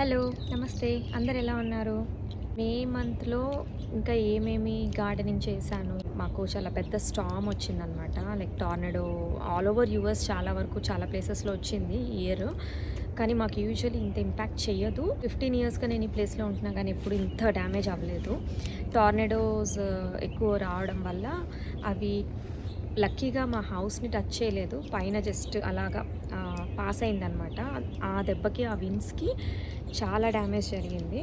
Hello నమస్తే. అందరు ఎలా ఉన్నారు? మే మంత్లో ఇంకా ఏమేమి గార్డెనింగ్ చేశాను? మాకు చాలా పెద్ద స్టామ్ వచ్చిందనమాట like tornado all over US చాలా వరకు చాలా ప్లేసెస్లో వచ్చింది ఇయర్. కానీ మాకు యూజువల్లీ ఇంత ఇంపాక్ట్ చేయదు ఫిఫ్టీన్ ఇయర్స్గా నేను ఈ ప్లేస్లో ఉంటున్నా కానీ ఎప్పుడు ఇంత డ్యామేజ్ అవ్వలేదు. టార్నడోస్ ఎక్కువ రావడం వల్ల అవి లక్కీగా మా హౌస్ని టచ్ చేయలేదు. పైన జస్ట్ అలాగా పాస్ అయిందనమాట. ఆ దెబ్బకి ఆ విన్స్కి చాలా డ్యామేజ్ జరిగింది.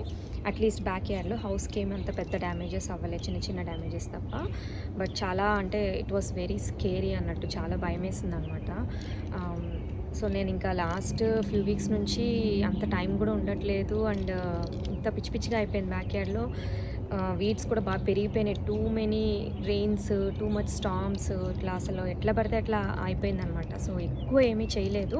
అట్లీస్ట్ బ్యాక్ యార్డ్లో హౌస్కి ఏమంత పెద్ద డ్యామేజెస్ అవ్వలేదు. చిన్న చిన్న డ్యామేజెస్ తప్ప. బట్ చాలా అంటే ఇట్ వాస్ వెరీ స్కేరీ అన్నట్టు చాలా భయం వేసింది అనమాట సో నేను ఇంకా లాస్ట్ ఫ్యూ వీక్స్ నుంచి అంత టైం కూడా ఉండట్లేదు. అండ్ ఇంత పిచ్చి పిచ్చిగా అయిపోయింది బ్యాక్ యార్డ్లో. వీడ్స్ కూడా బాగా పెరిగిపోయినాయి. Too many rains too much storms ఇట్లా అసలు ఎట్లా పడితే అట్లా అయిపోయింది అనమాట సో ఎక్కువ ఏమీ చేయలేదు.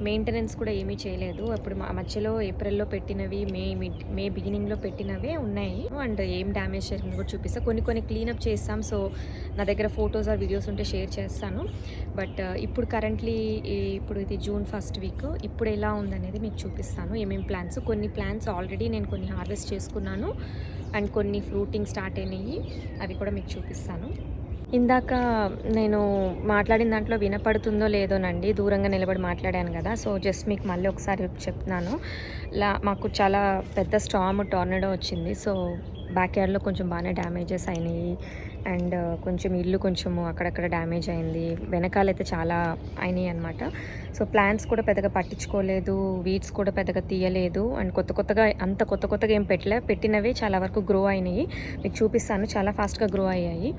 మెయింటెనెన్స్ కూడా ఏమీ చేయలేదు. అప్పుడు మధ్యలో ఏప్రిల్లో పెట్టినవి మే మిడ్ మే బిగినింగ్లో పెట్టినవే ఉన్నాయి. అండ్ ఏం డ్యామేజ్ జరిగింది కూడా చూపిస్తా. కొన్ని కొన్ని క్లీనప్ చేస్తాం. సో నా దగ్గర ఫొటోస్ ఆర్ వీడియోస్ ఉంటే షేర్ చేస్తాను. బట్ ఇప్పుడు కరెంట్లీ ఇప్పుడు ఇది జూన్ ఫస్ట్ వీక్. ఇప్పుడు ఎలా ఉందనేది మీకు చూపిస్తాను. ఏమేమి ప్లాన్స్. కొన్ని ప్లాన్స్ ఆల్రెడీ నేను కొన్ని హార్వెస్ట్ చేసుకున్నాను. అండ్ కొన్ని ఫ్రూటింగ్ స్టార్ట్ అయినాయి. అవి కూడా మీకు చూపిస్తాను. ఇందాక నేను మాట్లాడిన దాంట్లో వినపడుతుందో లేదోనండి దూరంగా నిలబడి మాట్లాడాను కదా సో జస్ట్ మీకు మళ్ళీ ఒకసారి చెప్తున్నాను. లా మాకు చాలా పెద్ద స్టామ్ టోర్నడో వచ్చింది సో బ్యాక్ యార్డ్లో కొంచెం బాగానే డ్యామేజెస్ అయినాయి. అండ్ కొంచెం ఇల్లు కొంచెము అక్కడక్కడ డ్యామేజ్ అయింది. వెనకాలైతే చాలా అయినాయి అనమాట సో ప్లాంట్స్ కూడా పెద్దగా పట్టించుకోలేదు. వీడ్స్ కూడా పెద్దగా తీయలేదు. అండ్ కొత్త కొత్తగా అంత కొత్త కొత్తగా ఏం పెట్టలే. పెట్టినవి చాలా వరకు గ్రో అయినాయి. మీకు చూపిస్తాను. చాలా ఫాస్ట్గా గ్రో అయ్యాయి.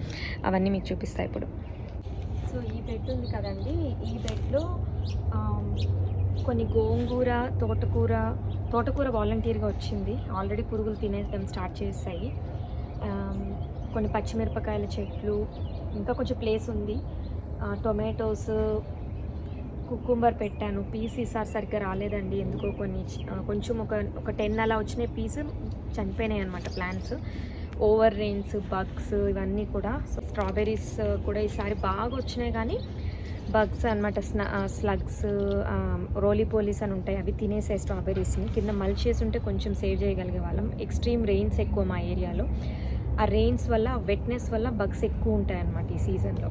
అవన్నీ మీకు చూపిస్తాయి ఇప్పుడు. సో ఈ బెడ్ ఉంది కదండి. ఈ బెడ్లో కొన్ని గోంగూర తోటకూర తోటకూర వాలంటీర్గా వచ్చింది. ఆల్రెడీ పురుగులు తినేయడం స్టార్ట్ చేస్తాయి కొన్ని పచ్చిమిరపకాయల చెట్లు ఇంకా కొంచెం ప్లేస్ ఉంది. టొమాటోస్ కుకుంబర్ పెట్టాను. పీస్ ఈసారి సరిగ్గా రాలేదండి. ఎందుకో కొన్ని కొంచెం ఒక ఒక టెన్ అలా వచ్చినాయి పీస్ చనిపోయినాయి అనమాట ప్లాంట్స్ ఓవర్ రెయిన్స్ బగ్స్ ఇవన్నీ కూడా. సో స్ట్రాబెర్రీస్ కూడా ఈసారి బాగా వచ్చినాయి కానీ బగ్స్ అనమాట స్న స్లగ్స్ రోలీపోలీస్ అని ఉంటాయి. అవి తినేసాయి స్ట్రాబెర్రీస్ని కింద మల్చేసి ఉంటే కొంచెం సేవ్ చేయగలిగే వాళ్ళం. ఎక్స్ట్రీమ్ రెయిన్స్ ఎక్కువ మా ఏరియాలో. ఆ రెయిన్స్ వల్ల వెట్నెస్ వల్ల బగ్స్ ఎక్కువ ఉంటాయి అన్నమాట ఈ సీజన్లో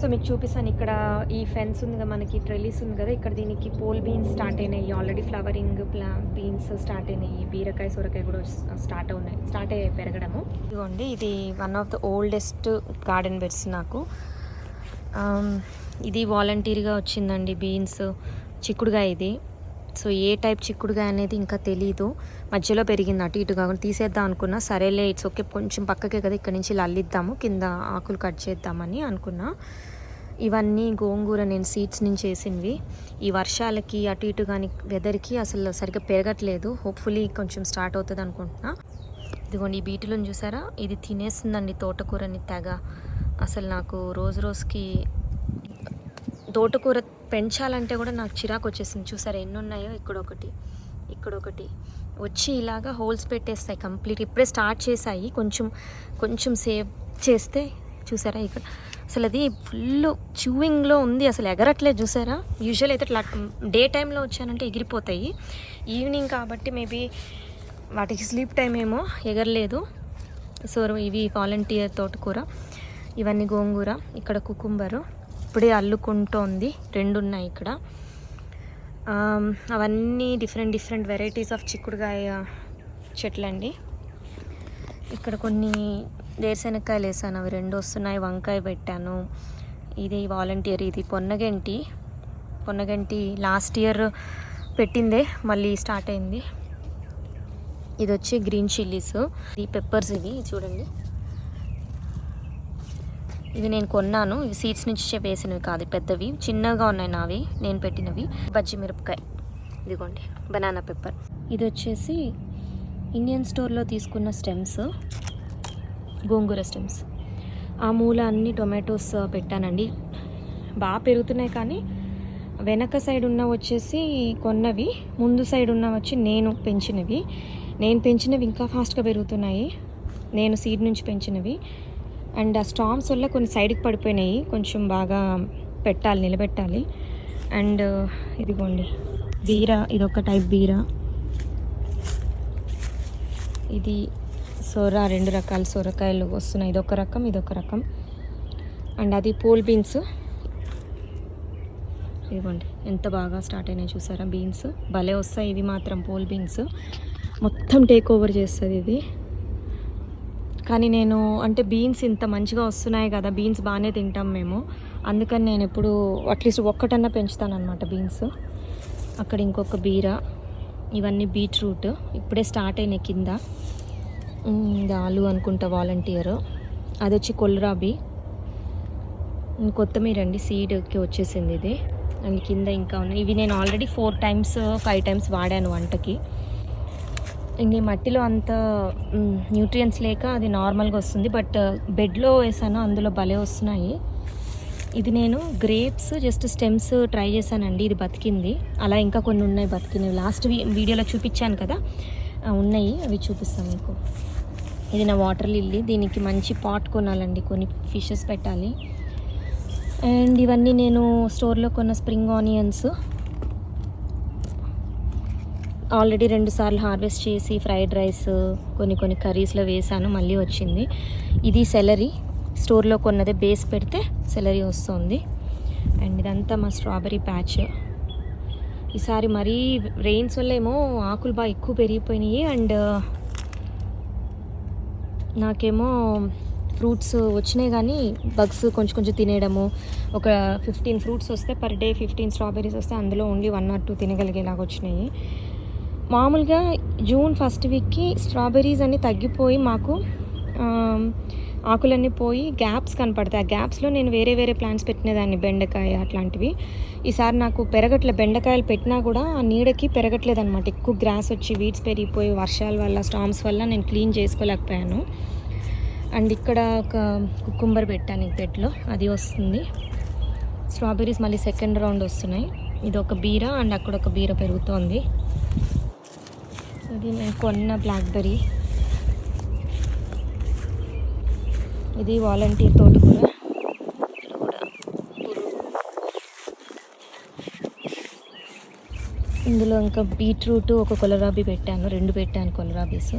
సో మీకు చూపిస్తాను. ఇక్కడ ఈ ఫెన్స్ ఉంది కదా మనకి ట్రెలీస్ ఉంది కదా ఇక్కడ దీనికి పోల్ బీన్స్ స్టార్ట్ అయినాయి. ఆల్రెడీ ఫ్లవరింగ్ ప్లా బీన్స్ స్టార్ట్ అయినాయి. బీరకాయ సొరకాయ కూడా స్టార్ట్ అవునాయి. స్టార్ట్ అయ్యాయి పెరగడము. ఇదిగోండి ఇది one of the oldest garden beds నాకు. Um, ఇది వాలంటీర్గా వచ్చిందండి బీన్స్ చిక్కుడుగా ఇది. సో ఏ టైప్ చిక్కుడుగాయ అనేది ఇంకా తెలీదు. మధ్యలో పెరిగింది అటు ఇటు కాకుండా తీసేద్దాం అనుకున్నా. సరేలే ఇట్స్ ఓకే కొంచెం పక్కకే కదా ఇక్కడ నుంచి లల్లిద్దాము కింద ఆకులు కట్ చేద్దామని అనుకున్నా. ఇవన్నీ గోంగూర నేను సీడ్స్ నుంచి వేసినవి. ఈ వర్షాలకి అటు ఇటు కానీ వెదర్కి అసలు సరిగ్గా పెరగట్లేదు. హోప్ఫుల్లీ కొంచెం స్టార్ట్ అవుతుంది అనుకుంటున్నా. ఇదిగోండి ఈ బీటిలను చూసారా? ఇది తినేస్తుందండి తోటకూరని తెగ. అసలు నాకు రోజు రోజుకి తోటకూర పెంచాలంటే కూడా నాకు చిరాకు వచ్చేసింది. చూసారా ఎన్ని ఉన్నాయో ఇక్కడ ఒకటి ఇక్కడ ఒకటి వచ్చి ఇలాగా హోల్స్ పెట్టేస్తాయి కంప్లీట్. ఇప్పుడే స్టార్ట్ చేసాయి కొంచెం కొంచెం సేవ్ చేస్తే చూసారా ఇక్కడ. అసలు అది ఫుల్ చూవింగ్లో ఉంది. అసలు ఎగరట్లేదు. చూసారా? యూజువల్ అయితే ఇట్లా డే టైంలో వచ్చానంటే ఎగిరిపోతాయి. ఈవినింగ్ కాబట్టి మేబీ వాటికి స్లీప్ టైం ఏమో ఎగరలేదు. సో ఇవి వాలంటీర్ తోటకూర ఇవన్నీ గోంగూర ఇక్కడ కుకుంబరు. ఇప్పుడే అల్లుకుంటోంది. రెండు ఉన్నాయి ఇక్కడ అవన్నీ డిఫరెంట్ డిఫరెంట్ వెరైటీస్ ఆఫ్ చిక్కుడుకాయ చెట్లండి. ఇక్కడ కొన్ని వేరుశెనక్కాయలు వేసాను. అవి రెండు వస్తున్నాయి. వంకాయ పెట్టాను. ఇది వాలంటీర్. ఇది పొన్నగంటి. పొన్నగంటి లాస్ట్ ఇయర్ పెట్టిందే. మళ్ళీ స్టార్ట్ అయింది. ఇది వచ్చి గ్రీన్ చిల్లీస్. ఈ పెప్పర్స్ ఇవి చూడండి. ఇవి నేను కొన్నాను. ఇవి సీడ్స్ నుంచి వేసినవి కాదు పెద్దవి. చిన్నగా ఉన్నాయి నావి. నేను పెట్టినవి. బజ్జి మిరపకాయ. ఇదిగోండి బనానా పెప్పర్ ఇది వచ్చేసి ఇండియన్ స్టోర్లో తీసుకున్న స్టెమ్స్. గోంగూర స్టెమ్స్. ఆ మూల అన్ని టొమాటోస్ పెట్టానండి. బాగా పెరుగుతున్నాయి కానీ వెనక సైడ్ ఉన్న వచ్చేసి కొన్నవి ముందు సైడ్ ఉన్న వచ్చి నేను పెంచినవి. నేను పెంచినవి ఇంకా ఫాస్ట్గా పెరుగుతున్నాయి. నేను సీడ్ నుంచి పెంచినవి. అండ్ ఆ స్టామ్స్ వల్ల కొన్ని సైడ్కి పడిపోయినాయి. కొంచెం బాగా పెట్టాలి నిలబెట్టాలి. అండ్ ఇదిగోండి. బీర ఇదొక టైప్ బీర. ఇది సొర రెండు రకాల సొరకాయలు వస్తున్నాయి. ఇదొక రకం ఇదొక రకం. అండ్ అది పోల్ బీన్స్. ఇదిగోండి. ఎంత బాగా స్టార్ట్ అయినాయి చూసారా బీన్స్? భలే వస్తాయి ఇవి మాత్రం పోల్ బీన్స్. మొత్తం టేక్ ఓవర్ చేస్తుంది ఇది. కానీ నేను అంటే బీన్స్ ఇంత మంచిగా వస్తున్నాయి కదా బీన్స్ బాగానే తింటాం మేము. అందుకని నేను ఎప్పుడు అట్లీస్ట్ ఒక్కటన్నా పెంచుతానమాట బీన్స్ అక్కడ ఇంకొక బీర ఇవన్నీ బీట్రూట్. ఇప్పుడే స్టార్ట్ అయినాయి కింద. ఇది ఆలు అనుకుంటా వాలంటీరు అది వచ్చి కొల్రాబీ. కొత్తిమీర అండి సీడ్కి వచ్చేసింది ఇది. అండ్ కింద ఇంకా ఉన్నాయి. ఇవి నేను already four times five times వాడాను వంటకి. ఇంక మట్టిలో అంత న్యూట్రియన్స్ లేక అది నార్మల్గా వస్తుంది. బట్ బెడ్లో uh, వేసాను అందులో భలే వస్తున్నాయి. ఇది నేను గ్రేప్స్ జస్ట్ స్టెమ్స్ ట్రై చేశానండి. ఇది బతికింది. అలా ఇంకా కొన్ని ఉన్నాయి బతికినవి. లాస్ట్ వీడియోలో చూపించాను కదా. ఉన్నాయి. అవి చూపిస్తాను మీకు. ఇది నా వాటర్ లిల్లీ దీనికి మంచి పాట్ కొనాలండి. కొన్ని ఫిషెస్ పెట్టాలి. అండ్ ఇవన్నీ నేను స్టోర్లో కొన్న స్ప్రింగ్ ఆనియన్స్ ఆల్రెడీ రెండు సార్లు హార్వెస్ట్ చేసి ఫ్రైడ్ రైస్ కొన్ని కొన్ని కర్రీస్లో వేసాను మళ్ళీ వచ్చింది. ఇది సెలరీ. స్టోర్లో కొన్నదే బేస్ పెడితే సెలరీ వస్తుంది. అండ్ ఇదంతా మా స్ట్రాబెరీ ప్యాచ్. ఈసారి మరీ రెయిన్స్ వల్ల ఏమో ఆకులు బాగా ఎక్కువ పెరిగిపోయినాయి. అండ్ నాకేమో ఫ్రూట్స్ వచ్చినాయి కానీ బగ్స్ కొంచెం కొంచెం తినేయడము. ఒక ఫిఫ్టీన్ ఫ్రూట్స్ వస్తే పర్ డే ఫిఫ్టీన్ స్ట్రాబెరీస్ వస్తే అందులో ఓన్లీ వన్ ఆర్ టూ తినగలిగేలాగా వచ్చినాయి. మామూలుగా జూన్ ఫస్ట్ వీక్కి స్ట్రాబెర్రీస్ అన్నీ తగ్గిపోయి మాకు ఆకులన్నీ పోయి గ్యాప్స్ కనపడతాయి. ఆ గ్యాప్స్లో నేను వేరే వేరే ప్లాంట్స్ పెట్టినదాన్ని బెండకాయ అట్లాంటివి. ఈసారి నాకు పెరగట్లే బెండకాయలు పెట్టినా కూడా ఆ నీడకి పెరగట్లేదు అనమాట ఎక్కువ గ్రాస్ వచ్చి వీడ్స్ పెరిగిపోయి వర్షాల వల్ల స్టామ్స్ వల్ల నేను క్లీన్ చేసుకోలేకపోయాను. అండ్ ఇక్కడ ఒక కుక్కుంబర్ పెట్టాను ఈ పెట్లో అది వస్తుంది. స్ట్రాబెర్రీస్ మళ్ళీ సెకండ్ రౌండ్ వస్తున్నాయి. ఇది ఒక బీర అండ్ అక్కడ ఒక బీర పెరుగుతోంది. ఇది నేను కొన్న బ్లాక్బెర్రీ ఇది వాలంటీర్ తోటి కూడా. ఇందులో ఇంకా బీట్రూట్ ఒక కొలరాబీ పెట్టాను రెండు పెట్టాను కొలరాబీస్.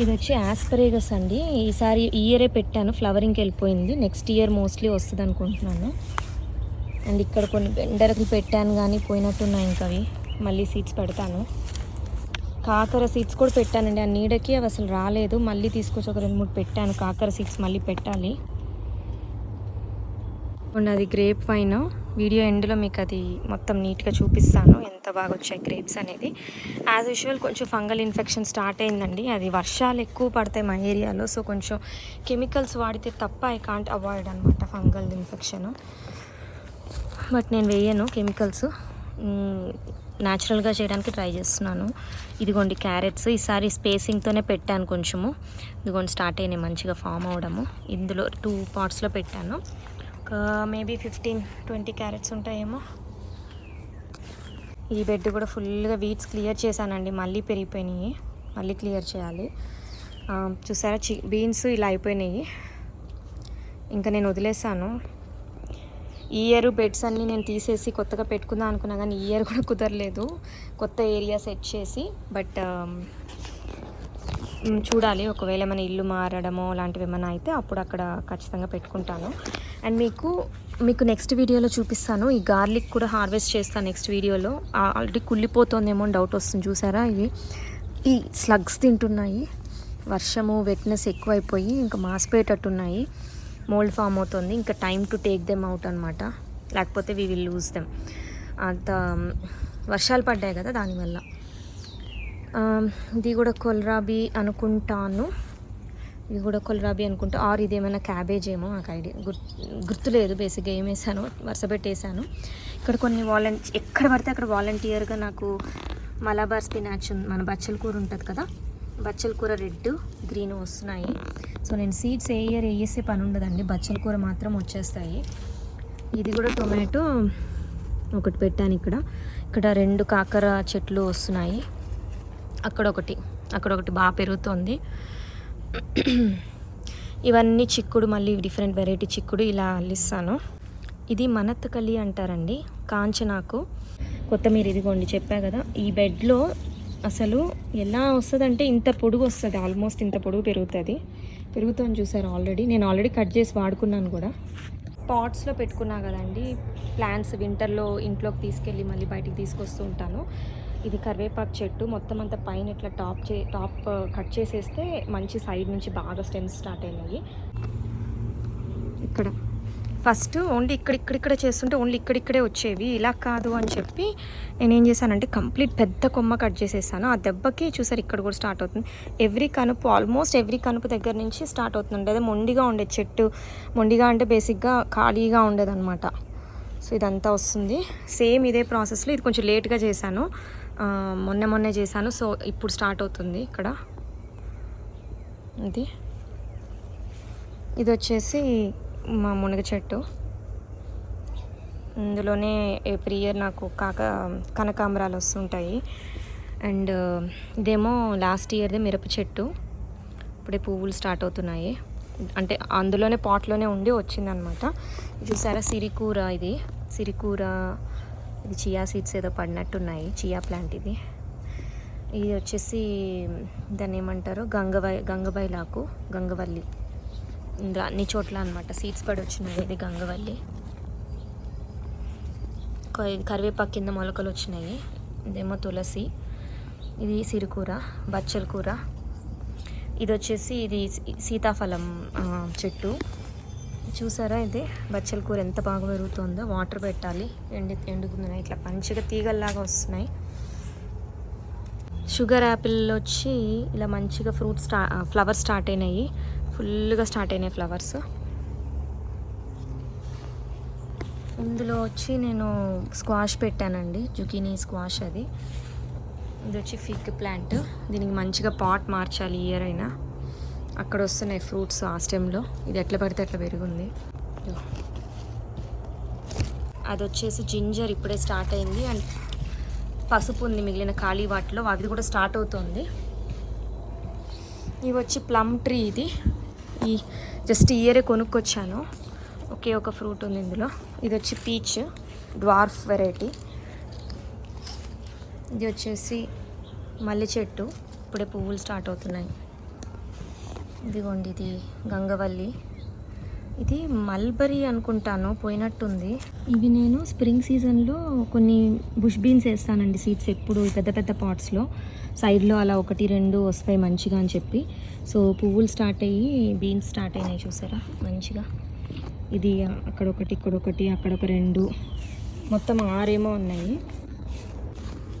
ఇది వచ్చి ఆస్పరేగస్ అండి. ఈసారి ఇయరే పెట్టాను ఫ్లవరింగ్కి వెళ్ళిపోయింది. నెక్స్ట్ ఇయర్ మోస్ట్లీ వస్తుంది అనుకుంటున్నాను. అండ్ ఇక్కడ కొన్ని బెండరకులు పెట్టాను కానీ పోయినట్టున్నాయి ఇంకా అవి. మళ్ళీ సీడ్స్ పెడతాను. కాకర సీడ్స్ కూడా పెట్టానండి. ఆ నీడకి అవి అసలు రాలేదు. మళ్ళీ తీసుకొచ్చి ఒక రెండు మూడు పెట్టాను. కాకర సీడ్స్ మళ్ళీ పెట్టాలి. అది గ్రేప్ వైన్. వీడియో ఎండ్లో మీకు అది మొత్తం నీట్గా చూపిస్తాను. ఎంత బాగా వచ్చాయి గ్రేప్స్ అనేది. యాజ్ యూజువల్ కొంచెం ఫంగల్ ఇన్ఫెక్షన్ స్టార్ట్ అయిందండి. అది వర్షాలు ఎక్కువ పడతాయి మా ఏరియాలో. సో కొంచెం కెమికల్స్ వాడితే తప్ప ఐ కాంట్ అవాయిడ్ అనమాట ఫంగల్ ఇన్ఫెక్షన్. బట్ నేను వేయను కెమికల్స్. న్యాచురల్గా చేయడానికి ట్రై చేస్తున్నాను. ఇదిగోండి క్యారెట్స్. ఈసారి స్పేసింగ్తోనే పెట్టాను కొంచెము. ఇదిగోండి స్టార్ట్ అయినాయి మంచిగా ఫామ్ అవడము. ఇందులో టూ పార్ట్స్లో పెట్టాను. ఒక మేబీ ఫిఫ్టీన్ ట్వంటీ క్యారెట్స్ ఉంటాయేమో. ఈ బెడ్ కూడా ఫుల్గా వీడ్స్ క్లియర్ చేశానండి. మళ్ళీ పెరిగిపోయినాయి. మళ్ళీ క్లియర్ చేయాలి. చూసారా? చి బీన్స్ ఇలా అయిపోయినాయి. ఇంకా నేను వదిలేసాను. ఈ ఇయర్ బెడ్స్ అన్నీ నేను తీసేసి కొత్తగా పెట్టుకుందాం అనుకున్నా కానీ ఈ ఇయర్ కూడా కుదరలేదు. కొత్త ఏరియా సెట్ చేసి బట్ చూడాలి. ఒకవేళ మన ఇల్లు మారడమో లాంటివి ఏమైనా అయితే అప్పుడు అక్కడ ఖచ్చితంగా పెట్టుకుంటాను. అండ్ మీకు మీకు నెక్స్ట్ వీడియోలో చూపిస్తాను. ఈ గార్లిక్ కూడా హార్వెస్ట్ చేస్తాను నెక్స్ట్ వీడియోలో. ఆల్రెడీ కుళ్ళిపోతుందేమో డౌట్ వస్తుంది చూసారా ఇవి? ఈ స్లగ్స్ తింటున్నాయి. వర్షము వెట్నెస్ ఎక్కువైపోయి ఇంకా మాసిపోయేటట్టున్నాయి. మోల్డ్ ఫామ్ అవుతుంది. ఇంకా time to take them out అనమాట లేకపోతే వీ విల్ లూజ్ దెమ్. అంత వర్షాలు పడ్డాయి కదా దానివల్ల. ఇది కూడా కొల్రాబీ అనుకుంటాను. ఇది కూడా కొల్రాబీ అనుకుంటా. ఆర్ ఇది ఏమైనా క్యాబేజ్ ఏమో నాకు ఐడియా. గుర్తు గుర్తులేదు. బేసిక్గా ఏం వేసాను వరుస పెట్టేశాను. ఇక్కడ కొన్ని వాలంటీ ఎక్కడ పడితే అక్కడ వాలంటీర్గా నాకు మలబార్ స్పినాచ్ మన బచ్చల కూర ఉంటుంది కదా. బచ్చల కూర రెడ్ గ్రీన్ వస్తున్నాయి. సో నేను సీడ్స్ ఏ ఇయర్ వేసే పని ఉండదండి. బచ్చల కూర మాత్రం వచ్చేస్తాయి. ఇది కూడా టొమాటో ఒకటి పెట్టాను ఇక్కడ. ఇక్కడ రెండు కాకర చెట్లు వస్తున్నాయి. అక్కడ ఒకటి. అక్కడ ఒకటి బాగా పెరుగుతుంది. ఇవన్నీ చిక్కుడు మళ్ళీ డిఫరెంట్ వెరైటీ చిక్కుడు ఇలా అల్లిస్తాను. ఇది మనత్తకలి అంటారండి. కాంచనాకు. కొత్తిమీర ఇదిగోండి చెప్పా కదా. ఈ బెడ్లో అసలు ఎలా వస్తుందంటే ఇంత పొడుగు వస్తుంది ఆల్మోస్ట్ ఇంత పొడుగు పెరుగుతుంది. పెరుగుతుంది చూసారు ఆల్రెడీ నేను ఆల్రెడీ కట్ చేసి వాడుకున్నాను కూడా. పాట్స్లో పెట్టుకున్నా కదండి ప్లాంట్స్ వింటర్లో ఇంట్లోకి తీసుకెళ్ళి మళ్ళీ బయటికి తీసుకొస్తూ ఉంటాను. ఇది కరివేపాకు చెట్టు మొత్తం అంతా పైన ఇట్లా టాప్ చే టాప్ కట్ uh, చేసేస్తే మంచి సైడ్ నుంచి బాగా స్టెమ్స్ స్టార్ట్ అయినాయి. ఇక్కడ ఫస్ట్ ఓన్లీ ఇక్కడిక్కడిక్కడే చేస్తుంటే ఓన్లీ ఇక్కడిక్కడే వచ్చేవి. ఇలా కాదు అని చెప్పి నేనేం చేశానంటే కంప్లీట్ పెద్ద కొమ్మ కట్ చేసేసాను. ఆ దెబ్బకి చూసారు ఇక్కడ కూడా స్టార్ట్ అవుతుంది. ఎవ్రీ కనుపు ఆల్మోస్ట్ ఎవ్రీ కనుపు దగ్గర నుంచి స్టార్ట్ అవుతుంది. అదే మొండిగా ఉండే చెట్టు. మొండిగా అంటే బేసిక్గా ఖాళీగా ఉండేదన్నమాట. సో ఇదంతా వస్తుంది. సేమ్ ఇదే ప్రాసెస్లో ఇది కొంచెం లేట్గా చేశాను. మొన్న మొన్నే చేశాను. సో ఇప్పుడు స్టార్ట్ అవుతుంది ఇక్కడ. ఇది. ఇది వచ్చేసి మా మునగ చెట్టు. ఇందులోనే ఎవ్రీ ఇయర్ నాకు కాక కనకాంబరాలు వస్తుంటాయి. అండ్ ఇదేమో లాస్ట్ ఇయర్ది మిరప చెట్టు. ఇప్పుడే పువ్వులు స్టార్ట్ అవుతున్నాయి. అంటే అందులోనే పాట్లోనే ఉండి వచ్చిందనమాట. చూసారా సిరికూర ఇది? సిరికూర ఇది చియా సీడ్స్ ఏదో పడినట్టున్నాయి చియా ప్లాంట్ ఇది. ఇది వచ్చేసి దాన్ని ఏమంటారు? గంగవై గంగబైలాకు గంగవల్లి. ఇందులో అన్ని చోట్ల అనమాట సీడ్స్ పడి వచ్చినాయి. ఇది గంగవల్లి. కరివేపాకు కింద మొలకలు వచ్చినాయి. ఇదేమో తులసి. ఇది సిరికూర బచ్చల కూర. ఇది వచ్చేసి ఇది సీతాఫలం చెట్టు. చూసారా ఇది? బచ్చల కూర ఎంత బాగా పెరుగుతుందో. వాటర్ పెట్టాలి. ఎండి ఎండుతున్నాయి ఇట్లా మంచిగా తీగల్లాగా వస్తున్నాయి. షుగర్ యాపిల్ వచ్చి ఇలా మంచిగా ఫ్రూట్ స్టా ఫ్లవర్ స్టార్ట్ అయినాయి. ఫుల్గా స్టార్ట్ అయినాయి ఫ్లవర్స్. ఇందులో వచ్చి నేను స్క్వాష్ పెట్టానండి జుకీనీ స్క్వాష్ అది. ఇది వచ్చి ఫిగ్ ప్లాంట్. దీనికి మంచిగా పాట్ మార్చాలి ఇయర్ అయినా. అక్కడ వస్తున్నాయి ఫ్రూట్స్ ఆ స్టెమ్లో ఇది ఎట్లా పడితే అట్లా పెరిగింది. అది వచ్చేసి జింజర్ ఇప్పుడే స్టార్ట్ అయింది. అండ్ పసుపు ఉంది మిగిలిన ఖాళీ వాటిలో. అది కూడా స్టార్ట్ అవుతుంది. ఇవి వచ్చి ప్లమ్ ట్రీ ఇది. ఈ జస్ట్ ఇయరే కొనుక్కొచ్చాను. ఒకే ఒక ఫ్రూట్ ఉంది ఇందులో. ఇది వచ్చి పీచ్ డ్వార్ఫ్ వెరైటీ. ఇది వచ్చేసి మల్లె చెట్టు. ఇప్పుడే పువ్వులు స్టార్ట్ అవుతున్నాయి. ఇదిగోండి ఇది గంగవల్లి. ఇది మల్బరీ అనుకుంటాను పోయినట్టుంది. ఇవి నేను స్ప్రింగ్ సీజన్లో కొన్ని బుష్ బీన్స్ వేస్తానండి సీడ్స్ ఎప్పుడు పెద్ద పెద్ద పాట్స్లో. సైడ్లో అలా ఒకటి రెండు వస్తాయి మంచిగా అని చెప్పి. సో పువ్వులు స్టార్ట్ అయ్యి బీన్స్ స్టార్ట్ అయినాయి చూసారా? మంచిగా. ఇది అక్కడ ఒకటి ఇక్కడ ఒకటి అక్కడ ఒక రెండు. మొత్తం ఆరేమో ఉన్నాయి.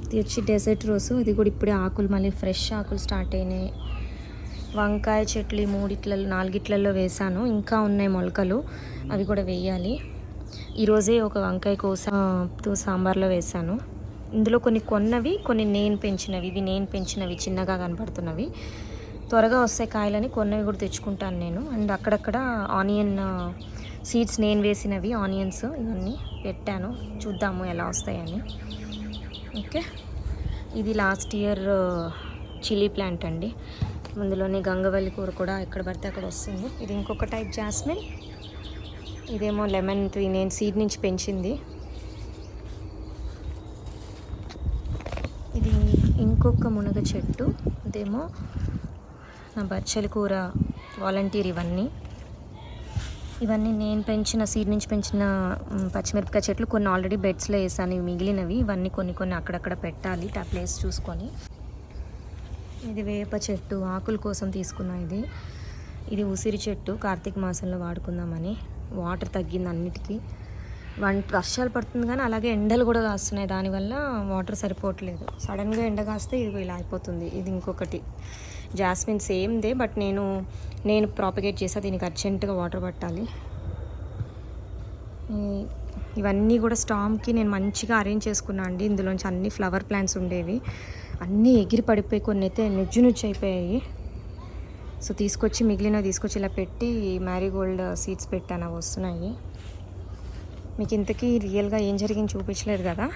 ఇది వచ్చి డెజర్ట్ రోసు. ఇది కూడా ఇప్పుడే ఆకులు మళ్ళీ ఫ్రెష్ ఆకులు స్టార్ట్ అయినాయి. వంకాయ చెట్లు ఈ మూడిట్లలో నాలుగిట్లలో వేసాను ఇంకా ఉన్నాయి మొలకలు. అవి కూడా వేయాలి. ఈరోజే ఒక వంకాయ కోస తో సాంబార్లో వేసాను ఇందులో కొన్ని కొన్నవి కొన్ని నేను పెంచినవి. ఇది నేను పెంచినవి చిన్నగా కనపడుతున్నవి. త్వరగా వస్తాయి కాయలని కొన్నవి కూడా తెచ్చుకుంటాను నేను. అండ్ అక్కడక్కడ ఆనియన్ సీడ్స్ నేను వేసినవి ఆనియన్స్ ఇవన్నీ పెట్టాను. చూద్దాము ఎలా వస్తాయని. ఓకే. ఇది లాస్ట్ ఇయర్ చిల్లీ ప్లాంట్ అండి. అందులోనే గంగవల్లి కూర కూడా ఎక్కడ పడితే అక్కడ వస్తుంది. ఇది ఇంకొక టైప్ జాస్మిన్ ఇదేమో లెమన్ ట్రీ నేను సీడ్ నుంచి పెంచింది. ఇది ఇంకొక మునగ చెట్టు. ఇదేమో నా బచ్చలి కూర వాలంటీర్ ఇవన్నీ. ఇవన్నీ నేను పెంచిన సీడ్ నుంచి పెంచిన పచ్చిమిరపకాయ చెట్లు కొన్ని ఆల్రెడీ బెడ్స్లో వేసాను. మిగిలినవి. ఇవన్నీ కొన్ని కొన్ని అక్కడక్కడ పెట్టాలి. ఆ ప్లేస్ చూసుకొని. ఇది వేప చెట్టు ఆకుల కోసం తీసుకున్నా ఇది. ఇది ఉసిరి చెట్టు కార్తీక మాసంలో వాడుకుందామని. వాటర్ తగ్గింది అన్నిటికీ. వన్ వర్షాలు పడుతుంది కానీ అలాగే ఎండలు కూడా కాస్తున్నాయి. దానివల్ల వాటర్ సరిపోవట్లేదు. సడన్గా ఎండ కాస్తే ఇది ఇలా అయిపోతుంది. ఇది ఇంకొకటి. జాస్మిన్ సేమ్దే బట్ నేను నేను ప్రాపగేట్ చేసా. దీనికి అర్జెంటుగా వాటర్ పట్టాలి. ఇవన్నీ కూడా స్టామ్కి నేను మంచిగా అరేంజ్ చేసుకున్నాను అండి. ఇందులోంచి అన్ని ఫ్లవర్ ప్లాంట్స్ ఉండేవి. అన్నీ ఎగిరి పడిపోయి కొన్ని అయితే నుజ్జు నుజ్జు అయిపోయాయి. సో తీసుకొచ్చి మిగిలినవి తీసుకొచ్చి ఇలా పెట్టి మ్యారీగోల్డ్ సీడ్స్ పెట్టాను అవి వస్తున్నాయి. మీకు ఇంతకీ రియల్గా ఏం జరిగింది చూపించలేదు కదా?